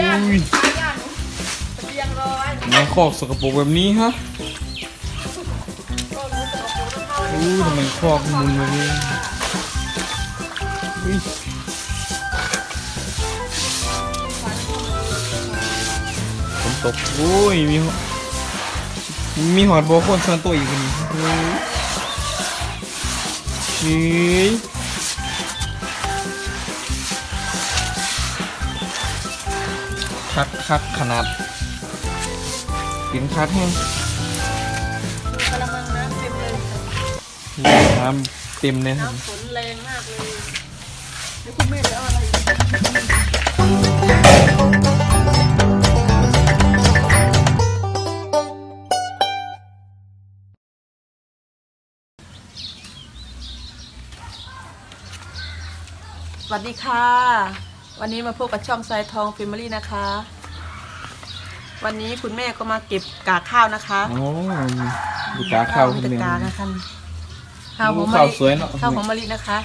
ย่างอุ้ยขาย่างตะเกียงร้อยในคอกสกปรกแบบนี้ฮะก็รู้สึกว่าโอ้โหอู้ทำไมคอกมุนแบบนี้อุ้ยฝนตกโอ้ยมีหอมีหอดโบโคนส่วนตัวอีกคนนี้โอ้ยเคักคักขนาดกินคักแห้งกระมังน้ำเต็มเลยน้ำเต็มเลยครับน้ำฝนแรงมากเลยเดี๋ยวคุณแม่ไปเอาอะไรอีกสวัสดีค่ะ วันนี้มาพบกับช่องทรายทองฟิม i รี่นะคะ วันนี้คุณแม่ก็มาเก็บกากข้าวนะคะโอ้ดูกาข้าวมีขึ้นแต่เลยกากนะคะข้าวหอมมะข้าวลิสวยเนอะข้าวหอมมะลินะคะ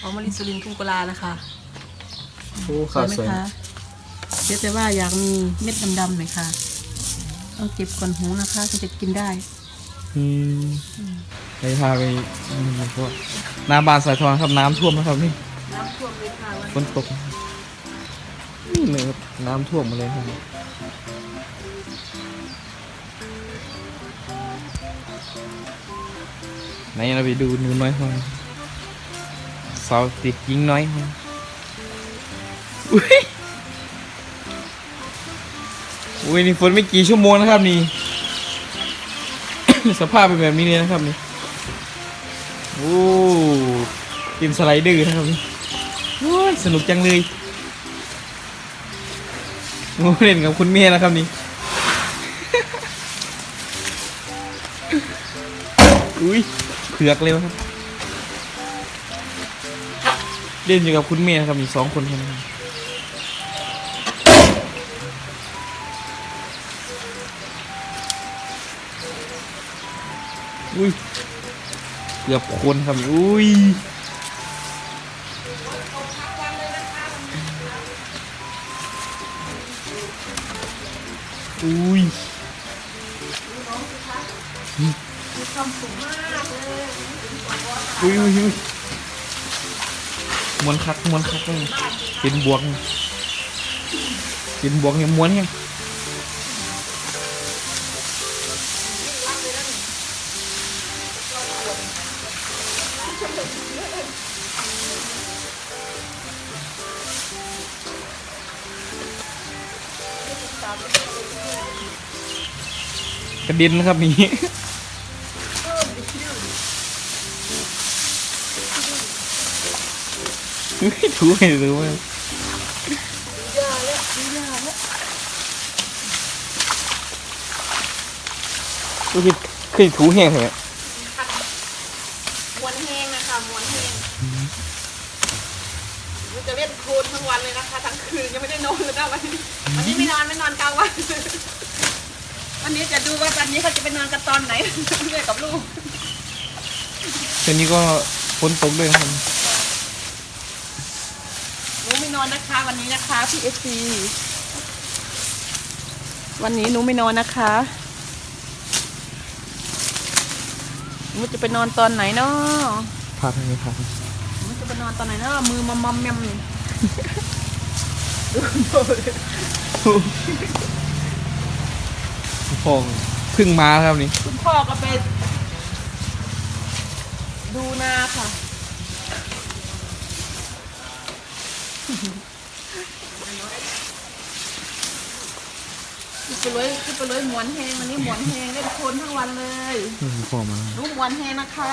หอมมะลิสุรินทร์ทุ่งกุลานะคะโอ้ข้าวสวยไหมคะเดี๋ยวแต่ว่าอยากมีเม็ดดำๆหน่อยค่ะต้องเก็บก่อนหูนะคะถึงจะกินได้อืมไปพาไปอืมพวกหน้าบ้านสายทองครับน้ำท่วมนะครับนี่น้ำท่วมเลยค่ะวันฝนตกนี่ เลยครับน้ำท่วมมาเลยครับไหนเราไปดูนูน้อยคนสาวติดยิงน้อยคนอุ้ยอุ้ยนี่ฝนไม่กี่ชั่วโมงนะครับนี่ สภาพเป็นแบบนี้เลยนะครับนี่โอ้กินสไลเดอร์นะครับนี่สนุกจังเลย โอ้เล่นกับคุณเมียนะครับนี่ อุ้ยเผือกเลยวครับ เล่นอยู่กับคุณเมียครับมีสองคนค่นั้นอุ้ยเกือบคนครับอุ้ย อุ้ยมีความสุขมากเลยอุ้ยอุ้ยอุ้ยม้วนคักม้วนคักเลยเป็นบวกเป็นบวกเนี่ยม้วนเนี่ย กระเด็นนะครับนี่ถูให้รู้ว่าย่าแล้วย่าแล้วก็คือถูแห้งเหรอมวนแห้งนะคะมวนแห้งมันจะเล่นโคลนทั้งวันเลยนะคะ ทั้งคืนยังไม่ได้นอนเลยนะวันนี้วันนี้ไม่นอนไม่นอนกลางวัน วันนี้จะดูว่าวันนี้เขาจะไปนอนกันตอนไหนแม่กับลูกตอนนี้ก็ฝนตกด้วยนะครับหนูไม่นอนนะคะ วันนี้นะคะพี่เอฟซีวันนี้หนูไม่นอนนะคะหนูจะไปนอนตอนไหนเนาะพาทางนี้พาทางนี้หนูจะไปนอนตอนไหนเนาะมือมอมมอมแมมนี่ พ่อเพึ่งมาครับนี่คุณพ่อก็ไปดูนาค่ะ คือไปเลยคือไปเลยหมวนแหงวันนี้หมวนแหงได้คนทั้งวันเลยอืมพ่อมาลูกหมวนแหงนะคะ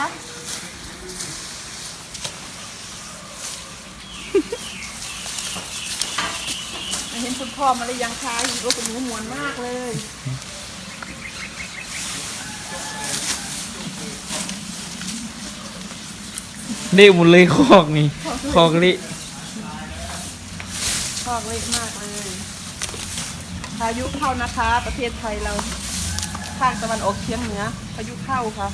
เห็นคุณพ่อมาเลยยังคะอยู่ก็คุณหนูหมวนมากเลย เละหมดเลยคอกนี่คอกเละคอกเละมากเลยพายุเข้านะคะ ประเทศไทยเราภาคตะวันออกเฉียงเหนือพายุเข้าค่ะ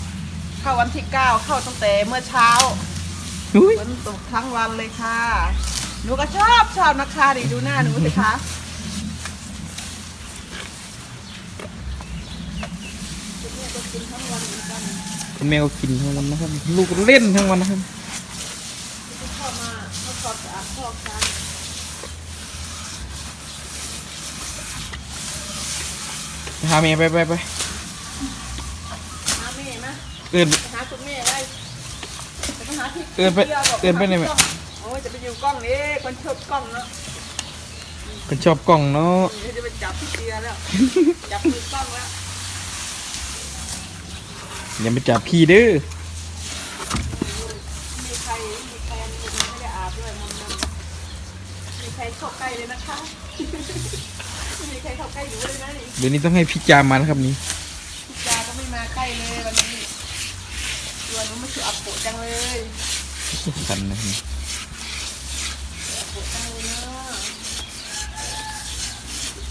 เข้าวันที่เก้าเข้าตั้งแต่เมื่อเช้าฝนตกทั้งวันเลยค่ะ หนูก็ชอบชอบนะคะดิดูหน้าหนูสิคะแมวกินทั้งวันนะครับ ลูกเล่นทั้งวันนะครับ หาแม่ไปไปไปหาแม่นะเอินไปหาคุณแม่ได้จะไปหาที่เอิ้นไปที่ยวบกเอิ้นไปไหนแม่โอ้ยจะไปอยู่กล้องนี่คนชอบกล้องเนาะก็ชอบกล่องเนาะเดี๋ยวจะไปจับพี่เตียแล้ว จับมือกล้องแล้วอย่าไปจับพี่เด้อมีใครมีใครอันนี้ไม่ได้อาบด้วยมันมันมีใครเข้าใกล้เลยนะคะไม่มีใครเข้าใกล้อยู่เลยนะนี่เดี๋ยวนี้ต้องให้พี่จามมานะครับนี่พี่จาก็ไม่มาใกล้เลยวันนี้ตัวหนู้ไม่คืออับโปะจังเลยกันนะครับอับโปะจังเลยเนาะ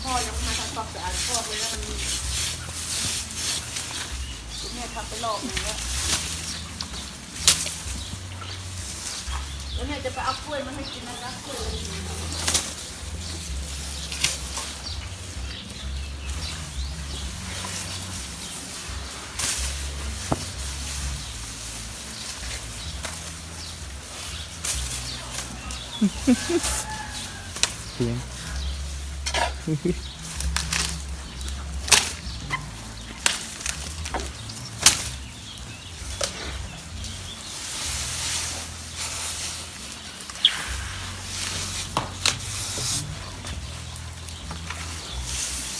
พ่อยังไม่มาทำความสะอาดพ่อเลยนะมันแม่ทำไปรอบหนึงแล้วแล้วแม่จะไปเอากล้วยมาให้กินนะคะกล้วย เสียง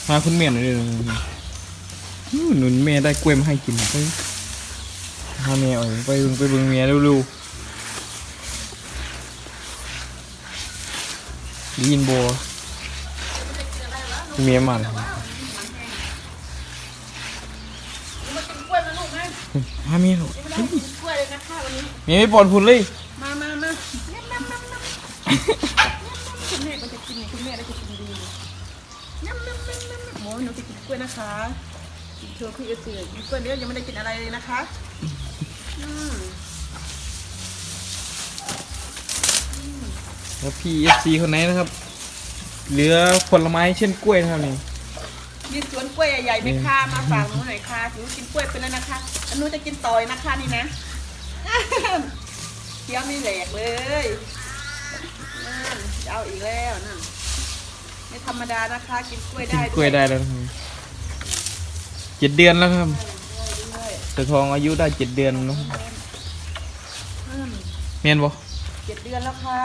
มาคุณแม่หน่อยหนุนแม่ได้กล้วยมาให้กินไปหาแม่เอาไปบิ่งไปบิ่งแม่เร็วๆ ยินบัวเมียมาแล้วมากินมาเมียหนูกเมียไม่ปลอดพุ่นเลย มามามาเน้ำน้ำน้ำน้ำคุณแม่ก็จะกินคุณแม่ได้จะกินดีน้ำน้ำน้ำน้ำโอ้หนูจะกินกล้วยนะคะกินเชอเอเสือกินกล้วยเดี๋ยวยังไม่ได้กินอะไรเลยนะคะ อืม แล้วพี่เอฟซีคนไหนนะครับ เหลือผลไม้เช่นกล้วยนะครับนี่มีสวนกล้วยใหญ่ๆไหมคะมาฝากหนูหน่อยค่ะหนูกินกล้วยไปแล้วนะคะแล้วหนูจะกินต่อยนะคะนี่นะเคี้ยวไม่แหลกเลยนั่นจะเอาอีกแล้วนั่นไม่ธรรมดานะคะ กินกล้วยกิได้นกล้วยได้แล้วนะครับเจ็ดเดือนแล้วครับด้วยแต่ทองอายุได้เจ็ดเดือนแล้วอืมเมียนบ่เจ็ดเดือนแล้วค่ะ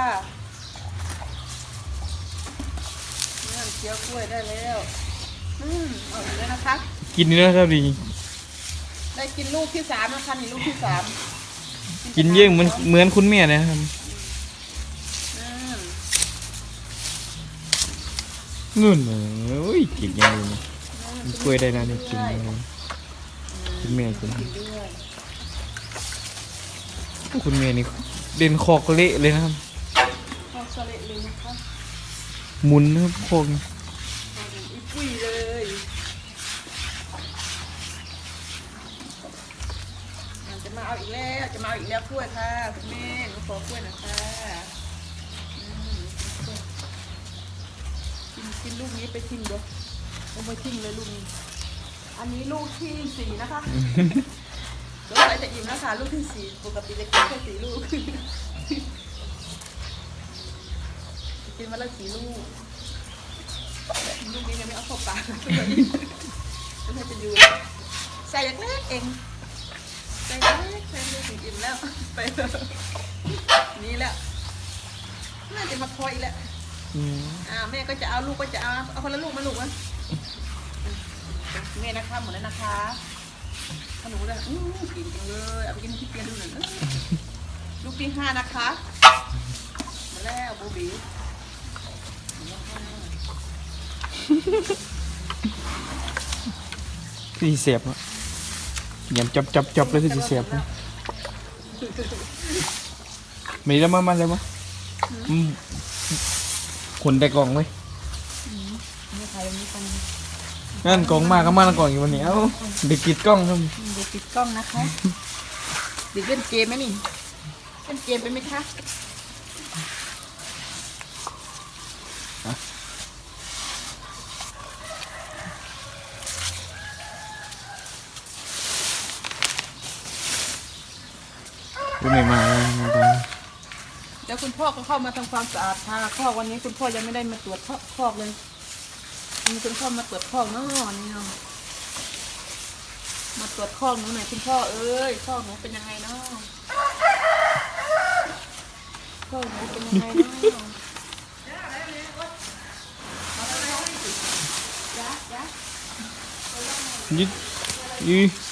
นั่น เคี้ยวกล้วยได้แล้วอืมเอาอีกแล้วนะคะ กินเนื้อครับดีได้กินลูกที่สามนะคะนี่ลูกที่สามกินเยอะเหมือนเหมือนคุณแม่เลยนะครับอืมนู่นโอ้ยกินยังไงนี่กินกล้วยได้แล้วนี่กินยังไงคุณแม่กินกินด้วยคุณแม่นี่เด่นคอกเละเลยนะครับข้าวสลิดเลยนะคะ หมุนนะครับคอกนี่เอาอีปุ้ยเลยอะจะมาเอาอีกแล้วจะมาเอาอีกแล้วกล้วยค่ะคุณแม่หนูขอกล้วยหนะคะอืมกินกินลูกนี้ไปทิ้งดูเอาไปทิ้งเลยลูกนี้อันนี้ลูกที่สี่นะคะเดี๋ยวเราจะอิ่มแล้วค่ะลูกที่สี่ปกติจะกินแค่สี่ลูก กินมาแล้วสี่ลูกลูกนี้ยังไม่เอาเข้าปากแล้วแม่จะอยู่ใส่เล็กๆเองใส่เล็กๆใส่เล็กอิ่มแล้วไปแล้วนี่แล้วน่าจะมาคอยอีกแล้วอ่าแม่ก็จะเอาลูกก็จะเอาเอาคนละลูกมาลูกนะแม่นะคะหมดแล้วนะคะขนมเลยอู้กินจังเลยเอาไปกินที่เปียนดูหน่อยนะลูกที่ห้านะคะมาแล้วบูบีมาแล้วค่ะ คือสิเสียบอะยำจับจับจับเลยคือสิเสียบอะมีแล้วมามาเลยมาอืมขนแต่กล่องไว้ไม่ใครมีคนนั่นกล่องมาก็มาแล้วกล่องอยู่วันนี้เอ้าเด็กกิดกล้องครับเด็กติดกล้องนะคะเด็กเล่นเกมไหมนี่เล่นเกมเป็นไหมคะ ไหนมาแล้วตอนเดี๋ยวคุณพ่อก็เข้ามาทำความสะอาดทาคอกวันนี้คุณพ่อยังไม่ได้มาตรวจคอกเลยมีคุณพ่อมาตรวจคอกเนาะนี่เนาะมาตรวจคอกหนูหน่อยคุณพ่อเอ้ยคอกหนูเป็นยังไงเนาะคอกหนูเป็นยังไงเนาะยึดยืนี่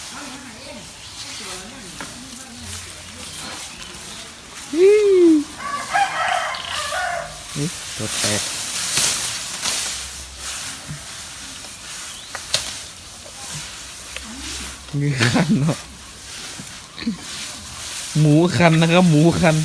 ตัวแตกนี่คันเนาะหมูคันนะครับ หมูคัน